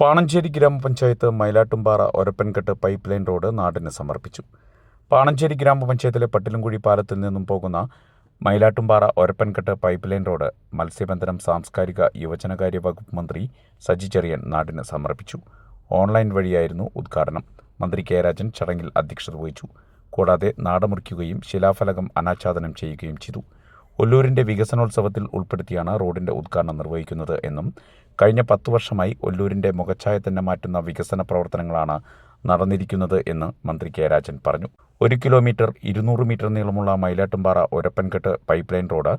പാണഞ്ചേരി ഗ്രാമപഞ്ചായത്ത് Mayilattumpara Orappankettu pipe line road നാടിന് സമർപ്പിച്ചു. പാണഞ്ചേരി ഗ്രാമപഞ്ചായത്തിലെ പട്ടിലുംകുഴി പാലത്തിൽ നിന്നും പോകുന്ന Mayilattumpara Orappankettu pipe line road മത്സ്യബന്ധനം സാംസ്കാരിക യുവജനകാര്യ വകുപ്പ് മന്ത്രി സജി ചെറിയൻ നാടിന് സമർപ്പിച്ചു. ഓൺലൈൻ വഴിയായിരുന്നു ഉദ്ഘാടനം. മന്ത്രി കെ രാജൻ ചടങ്ങിൽ അധ്യക്ഷത വഹിച്ചു. കൂടാതെ നാടമുറിക്കുകയും ശിലാഫലകം അനാച്ഛാദനം ചെയ്യുകയും ചെയ്തു. ഒല്ലൂരിന്റെ വികസനോത്സവത്തിൽ ഉൾപ്പെടുത്തിയാണ് റോഡിന്റെ ഉദ്ഘാടനം നിർവഹിക്കുന്നത് എന്നും കഴിഞ്ഞ പത്തു വർഷമായി ഒല്ലൂരിന്റെ മുഖച്ഛായ തന്നെ മാറ്റുന്ന വികസന പ്രവർത്തനങ്ങളാണ് നടന്നിരിക്കുന്നത് എന്ന് മന്ത്രി കെ രാജൻ പറഞ്ഞു. ഒരു കിലോമീറ്റർ ഇരുന്നൂറ് മീറ്റർ നീളമുള്ള Mayilattumpara Orappankettu pipe line road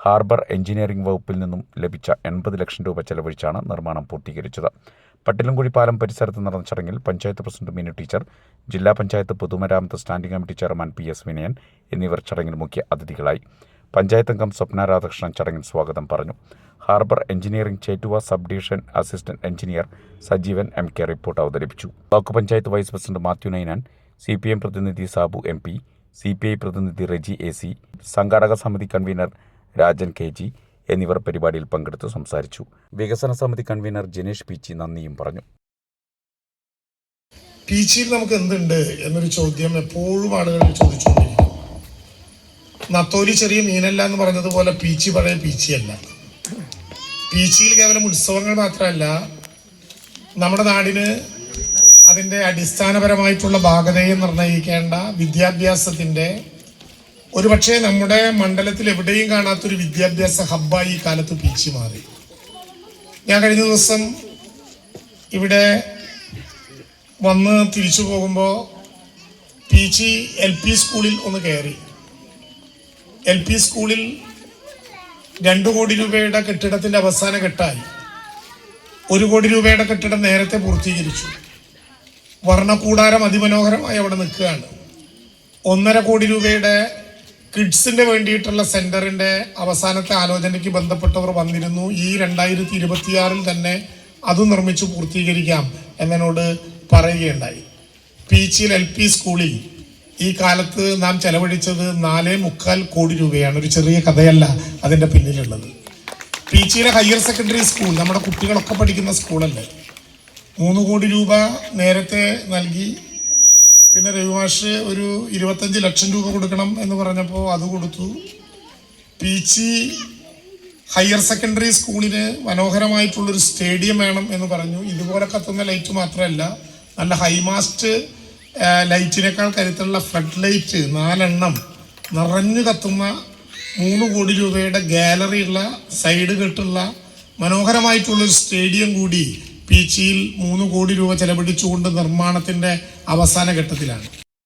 harbour engineering വകുപ്പിൽ നിന്നും ലഭിച്ച എൺപത് ലക്ഷം രൂപ ചെലവഴിച്ചാണ് നിർമ്മാണം പൂർത്തീകരിച്ചത്. പട്ടിലുംകുഴി പാലം പരിസരത്ത് നടന്ന ചടങ്ങിൽ പഞ്ചായത്ത് പ്രസിഡന്റ് മീനു ടീച്ചർ ജില്ലാ പഞ്ചായത്ത് പൊതുമരാമത്ത് standing committee chairman P S Vinayan എന്നിവർ ചടങ്ങിൽ മുഖ്യ അതിഥികളായി. പഞ്ചായത്ത് അംഗം സ്വപ്ന രാധാകൃഷ്ണൻ ചടങ്ങിൽ സ്വാഗതം പറഞ്ഞു. Harbour engineering Chettuva sub division assistant engineer Sajeevan M K report അവതരിപ്പിച്ചു. Block panchayat vice president Mathew Ninan C P M പ്രതിനിധി Sabu M P C P I പ്രതിനിധി റെജി എ സി സംഘാടക സമിതി കൺവീനർ രാജൻ കെ ജി എന്നിവർ പരിപാടിയിൽ പങ്കെടുത്ത് സംസാരിച്ചു. വികസന സമിതി കൺവീനർ ജിനേഷ് പീച്ചി നന്ദിയും പറഞ്ഞു. പീച്ചിയിൽ നമുക്ക് എന്തുണ്ട് എന്നൊരു ചോദ്യം എപ്പോഴും ആളുകൾ ചോദിച്ചുകൊണ്ടിരിക്കും നത്തോലി ചെറിയ മീനല്ല എന്ന് പറഞ്ഞതുപോലെ പീച്ചി പഴയ പീച്ചിയല്ല. പീച്ചിയിൽ കേവലം ഉത്സവങ്ങൾ മാത്രമല്ല നമ്മുടെ നാടിന് അതിന്റെ അടിസ്ഥാനപരമായിട്ടുള്ള ഭാഗതയെ നിർണയിക്കേണ്ട വിദ്യാഭ്യാസത്തിന്റെ ഒരുപക്ഷെ നമ്മുടെ മണ്ഡലത്തിൽ എവിടെയും കാണാത്തൊരു വിദ്യാഭ്യാസ ഹബ്ബായി ഈ കാലത്ത് പീച്ചി മാറി. ഞാൻ കഴിഞ്ഞ ദിവസം ഇവിടെ വന്ന് തിരിച്ചു പോകുമ്പോൾ പി ജി എൽ പി സ്കൂളിൽ ഒന്ന് കയറി. എൽ പി സ്കൂളിൽ രണ്ടു കോടി രൂപയുടെ കെട്ടിടത്തിന്റെ അവസാന ഘട്ടമായി. ഒരു കോടി രൂപയുടെ കെട്ടിടം നേരത്തെ പൂർത്തീകരിച്ചു. വർണക്കൂടാരം അതിമനോഹരമായി അവിടെ നിൽക്കുകയാണ്. ഒന്നര കോടി രൂപയുടെ കിഡ്സിന്റെ വേണ്ടിയിട്ടുള്ള സെന്ററിന്റെ അവസാനത്തെ ആലോചനയ്ക്ക് ബന്ധപ്പെട്ടവർ വന്നിരുന്നു. ഈ രണ്ടായിരത്തി ഇരുപത്തിയാറിൽ തന്നെ അത് നിർമ്മിച്ച് പൂർത്തീകരിക്കാം എന്നോട് പറയുകയുണ്ടായി. പീച്ചിൽ എൽ പി സ്കൂളിൽ ഈ കാലത്ത് നാം ചെലവഴിച്ചത് നാലേ മുക്കാൽ കോടി രൂപയാണ്. ഒരു ചെറിയ കഥയല്ല അതിന്റെ പിന്നിലുള്ളത്. പീച്ചിയിലെ ഹയർ സെക്കൻഡറി സ്കൂൾ നമ്മുടെ കുട്ടികളൊക്കെ പഠിക്കുന്ന സ്കൂളല്ലേ? മൂന്ന് കോടി രൂപ നേരത്തെ നൽകി. പിന്നെ രവിമാഷ് ഒരു ഇരുപത്തഞ്ച് ലക്ഷം രൂപ കൊടുക്കണം എന്ന് പറഞ്ഞപ്പോൾ അത് കൊടുത്തു. പീച്ചി ഹയർ സെക്കൻഡറി സ്കൂളിന് മനോഹരമായിട്ടുള്ളൊരു സ്റ്റേഡിയം വേണം എന്ന് പറഞ്ഞു. ഇതുപോലെ കത്തുന്ന ലൈറ്റ് മാത്രമല്ല നല്ല ഹൈമാസ്റ്റ് ലൈറ്റിനേക്കാൾ കരുത്തുള്ള ഫ്ലഡ് ലൈറ്റ് നാലെണ്ണം നിറഞ്ഞു കത്തുന്ന മൂന്ന് കോടി രൂപയുടെ ഗാലറിയുള്ള സൈഡ് കെട്ടുള്ള മനോഹരമായിട്ടുള്ളൊരു സ്റ്റേഡിയം കൂടി പീച്ചിയിൽ മൂന്ന് കോടി രൂപ ചെലവഴിച്ചുകൊണ്ട് നിർമ്മാണത്തിന്റെ അവസാന ഘട്ടത്തിലാണ്.